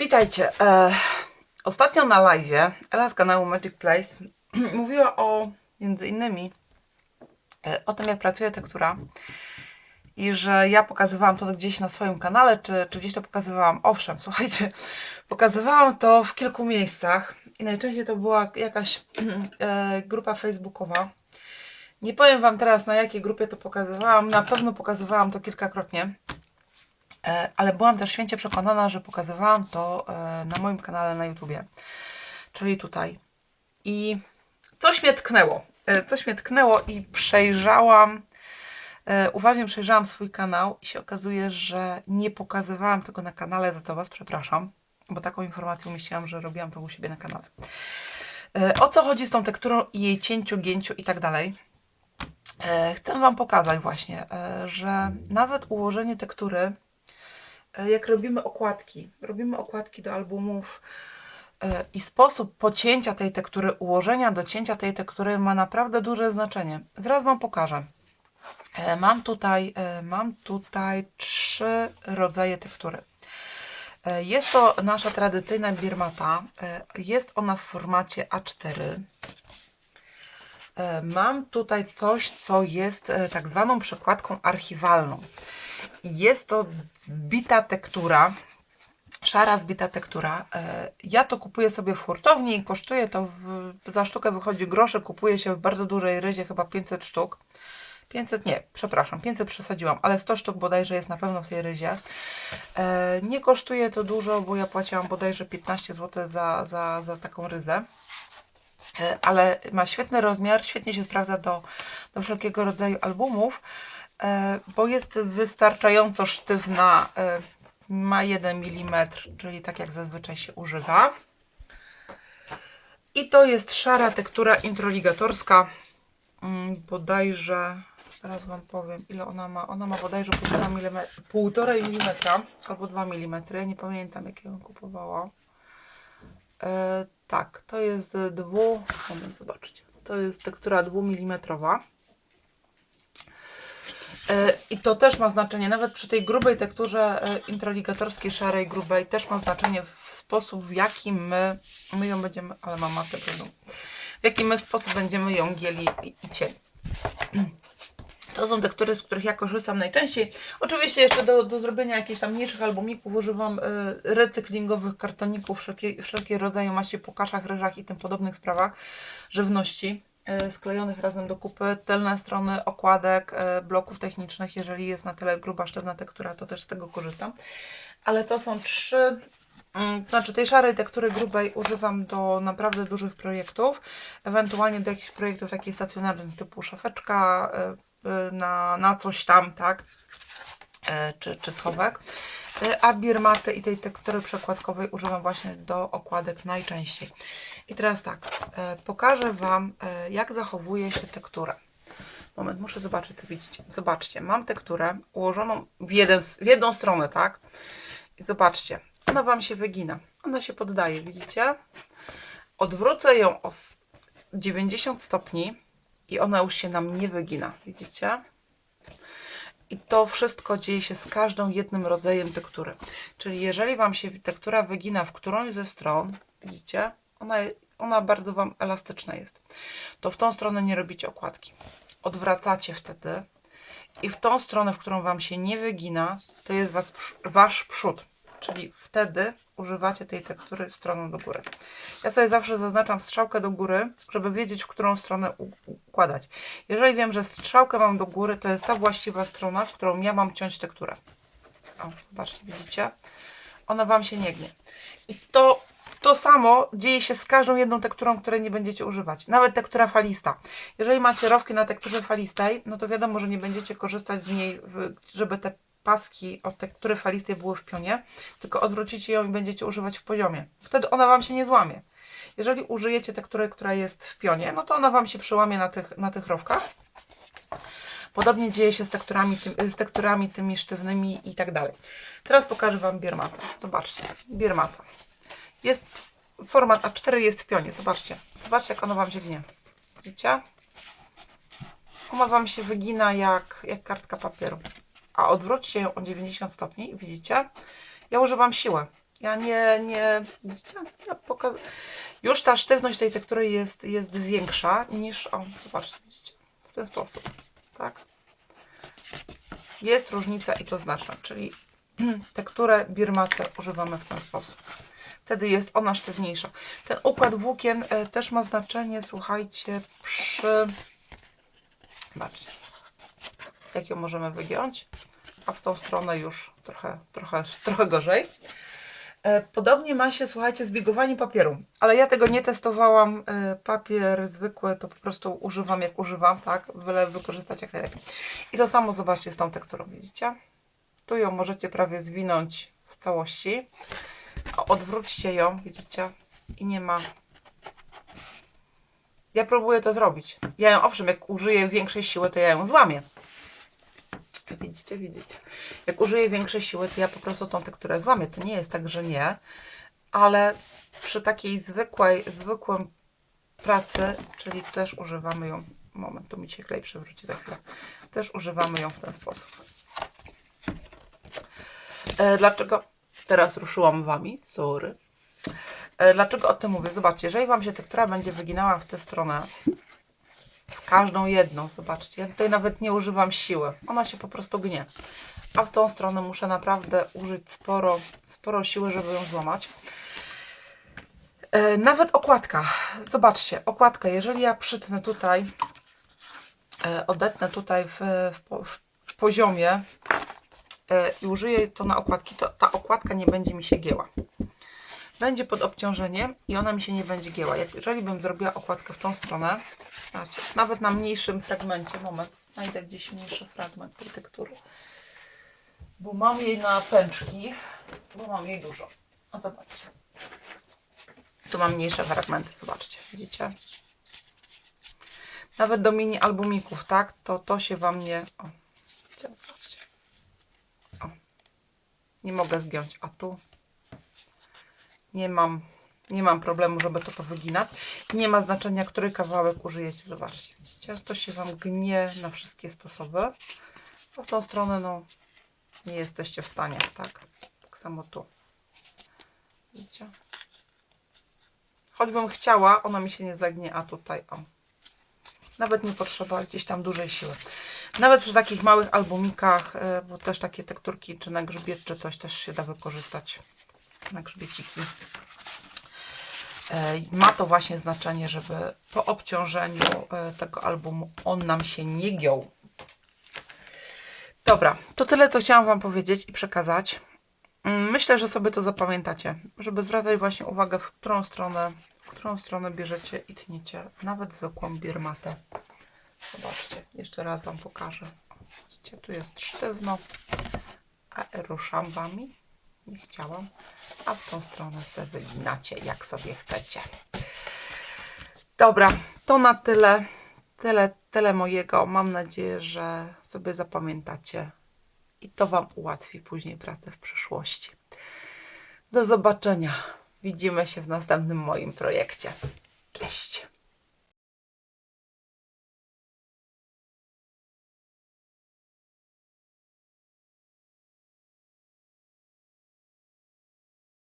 Witajcie. E, ostatnio na live Ela z kanału Magic Place mówiła o między innymi e, o tym, jak pracuje tektura i że ja pokazywałam to gdzieś na swoim kanale, czy, czy gdzieś to pokazywałam. Owszem, słuchajcie, pokazywałam to w kilku miejscach i najczęściej to była jakaś e, grupa facebookowa. Nie powiem Wam teraz, na jakiej grupie to pokazywałam. Na pewno pokazywałam to kilkakrotnie. E, ale byłam też święcie przekonana, że pokazywałam to e, na moim kanale na YouTubie, czyli tutaj. I coś mnie tknęło. E, Coś mnie tknęło i przejrzałam, uważnie przejrzałam swój kanał i się okazuje, że nie pokazywałam tego na kanale, za co Was przepraszam, bo taką informację umieściłam, że robiłam to u siebie na kanale. O co chodzi z tą tekturą i jej cięciu, gięciu i tak dalej? Chcę Wam pokazać właśnie, że nawet ułożenie tektury jak robimy okładki, robimy okładki do albumów e, i sposób pocięcia tej tektury, ułożenia do cięcia tej tektury ma naprawdę duże znaczenie. Zaraz Wam pokażę. E, Mam tutaj, e, mam tutaj trzy rodzaje tektury. E, Jest to nasza tradycyjna birmata. E, Jest ona w formacie A4. E, Mam tutaj coś, co jest e, tak zwaną przekładką archiwalną. Jest to zbita tektura, szara zbita tektura. E, Ja to kupuję sobie w hurtowni i kosztuje to, w, za sztukę wychodzi grosze, kupuje się w bardzo dużej ryzie, chyba 500 sztuk. 500 nie, przepraszam, 500 przesadziłam, ale 100 sztuk bodajże jest na pewno w tej ryzie. E, Nie kosztuje to dużo, bo ja płaciłam bodajże 15 zł za, za, za taką ryzę. E, ale ma świetny rozmiar, świetnie się sprawdza do, do wszelkiego rodzaju albumów, e, bo jest wystarczająco sztywna, e, ma 1 mm, czyli tak jak zazwyczaj się używa. I to jest szara tektura introligatorska, mm, bodajże, zaraz Wam powiem ile ona ma, ona ma bodajże 1,5 mm, 1,5 albo 2 mm, nie pamiętam jakiego kupowała. E, tak, to jest dwu... Moment, zobaczcie. To jest tektura 2 mm. E, I to też ma znaczenie, nawet przy tej grubej tekturze e, introligatorskiej, szarej, grubej, też ma znaczenie w sposób, w jaki my, my ją będziemy, ale mam matę w jaki my sposób będziemy ją gieli i, i cieli. Są tektury, z których ja korzystam najczęściej. Oczywiście jeszcze do, do zrobienia jakichś tam mniejszych albumików używam y, recyklingowych kartoników wszelkie, wszelkie rodzaje maści po kaszach, ryżach i tym podobnych sprawach żywności y, sklejonych razem do kupy. Tylne strony okładek, y, bloków technicznych, jeżeli jest na tyle gruba, sztywna tektura, to też z tego korzystam. Ale to są trzy Mm, Znaczy tej szarej tektury grubej używam do naprawdę dużych projektów, ewentualnie do jakichś projektów takich stacjonarnych typu szafeczka na, na coś tam, tak, E, czy, czy schowek. E, A birmaty i tej tektury przekładkowej używam właśnie do okładek najczęściej. I teraz tak, pokażę Wam jak zachowuje się tektura. Moment, muszę zobaczyć co widzicie. Zobaczcie, mam tekturę ułożoną w, jeden, w jedną stronę, tak? I zobaczcie, ona Wam się wygina. Ona się poddaje, widzicie? Odwrócę ją o s- 90 stopni i ona już się nam nie wygina, widzicie? I to wszystko dzieje się z każdą jednym rodzajem tektury. Czyli jeżeli Wam się tektura wygina w którąś ze stron, widzicie, ona, ona bardzo Wam elastyczna jest, to w tą stronę nie robicie okładki. Odwracacie wtedy i w tą stronę, w którą Wam się nie wygina, to jest was, Wasz przód. Czyli wtedy używacie tej tektury stroną do góry. Ja sobie zawsze zaznaczam strzałkę do góry, żeby wiedzieć, w którą stronę układać. Jeżeli wiem, że strzałkę mam do góry, to jest ta właściwa strona, w którą ja mam ciąć tekturę. O, zobaczcie, widzicie? Ona Wam się nie gnie. I to, to samo dzieje się z każdą jedną tekturą, której nie będziecie używać. Nawet tektura falista. Jeżeli macie rowki na tekturze falistej, no to wiadomo, że nie będziecie korzystać z niej, żeby te paski od tektury falistej były w pionie, tylko odwrócicie ją i będziecie używać w poziomie. Wtedy ona Wam się nie złamie. Jeżeli użyjecie tektury, która jest w pionie, no to ona Wam się przełamie na tych, na tych rowkach. Podobnie dzieje się z tekturami, z tekturami tymi sztywnymi i tak dalej. Teraz pokażę Wam biermatę. Zobaczcie, biermata. Jest format A4 jest w pionie. Zobaczcie. Zobaczcie, jak ono Wam się gnie. Widzicie? Ona Wam się wygina jak, jak kartka papieru. A odwróćcie ją o 90 stopni. Widzicie? Ja używam siły. Ja nie, nie, widzicie, ja pokaz... Już ta sztywność tej tektury jest, jest większa niż, o, zobaczcie, widzicie, w ten sposób, tak? Jest różnica i to znaczna, czyli tekturę birmatę używamy w ten sposób. Wtedy jest ona sztywniejsza. Ten układ włókien e, też ma znaczenie, słuchajcie, przy... Zobaczcie, jak ją możemy wygiąć, a w tą stronę już trochę, trochę, trochę gorzej. E, Podobnie ma się, słuchajcie, zbiegowanie papieru, ale ja tego nie testowałam. E, Papier zwykły to po prostu używam jak używam, tak? Byle wykorzystać jak najlepiej. I to samo zobaczcie z tą tekturą, widzicie? Tu ją możecie prawie zwinąć w całości, odwróćcie ją, widzicie? I nie ma... Ja próbuję to zrobić. Ja ją, owszem, jak użyję większej siły, to ja ją złamię. Widzicie, widzicie. Jak użyję większej siły, to ja po prostu tą tekturę złamię. To nie jest tak, że nie, ale przy takiej zwykłej, zwykłym pracy, czyli też używamy ją, moment, tu mi się klej przewróci za chwilę, też używamy ją w ten sposób. E, dlaczego teraz ruszyłam Wami? Sorry. E, dlaczego o tym mówię? Zobaczcie, jeżeli Wam się tektura będzie wyginała w tę stronę, w każdą jedną, zobaczcie, ja tutaj nawet nie używam siły, ona się po prostu gnie. A w tą stronę muszę naprawdę użyć sporo, sporo siły, żeby ją złamać. E, nawet okładka, zobaczcie, okładka, jeżeli ja przytnę tutaj, e, odetnę tutaj w, w, w poziomie e, i użyję to na okładki, to ta okładka nie będzie mi się gięła będzie pod obciążeniem i ona mi się nie będzie gięła. Jeżeli bym zrobiła okładkę w tą stronę, znaczy, nawet na mniejszym fragmencie, moment, znajdę gdzieś mniejszy fragment tej tektury, bo mam jej na pęczki, bo mam jej dużo. A zobaczcie. Tu mam mniejsze fragmenty, zobaczcie, widzicie? Nawet do mini albumików, tak? To to się Wam nie... O, zobaczcie. O. Nie mogę zgiąć, a tu nie mam, nie mam problemu, żeby to powyginać. Nie ma znaczenia, który kawałek użyjecie. Zobaczcie, widzicie? To się Wam gnie na wszystkie sposoby. A w tą stronę, no, nie jesteście w stanie, tak? Tak samo tu. Widzicie? Choćbym chciała, ona mi się nie zagnie, a tutaj, o. Nawet nie potrzeba gdzieś tam dużej siły. Nawet przy takich małych albumikach, y, bo też takie tekturki, czy na grzbiet, czy coś też się da wykorzystać na grzbieciki. E, Ma to właśnie znaczenie, żeby po obciążeniu e, tego albumu on nam się nie giął. Dobra, to tyle, co chciałam Wam powiedzieć i przekazać. Mm, Myślę, że sobie to zapamiętacie, żeby zwracać właśnie uwagę, w którą stronę, w którą stronę bierzecie i tniecie nawet zwykłą birmatę. Zobaczcie, jeszcze raz Wam pokażę. Widzicie, tu jest sztywno, a ruszam Wami nie chciałam, a w tą stronę sobie wyginacie, jak sobie chcecie. Dobra, to na tyle. Tyle, tyle mojego. Mam nadzieję, że sobie zapamiętacie i to Wam ułatwi później pracę w przyszłości. Do zobaczenia. Widzimy się w następnym moim projekcie. Cześć.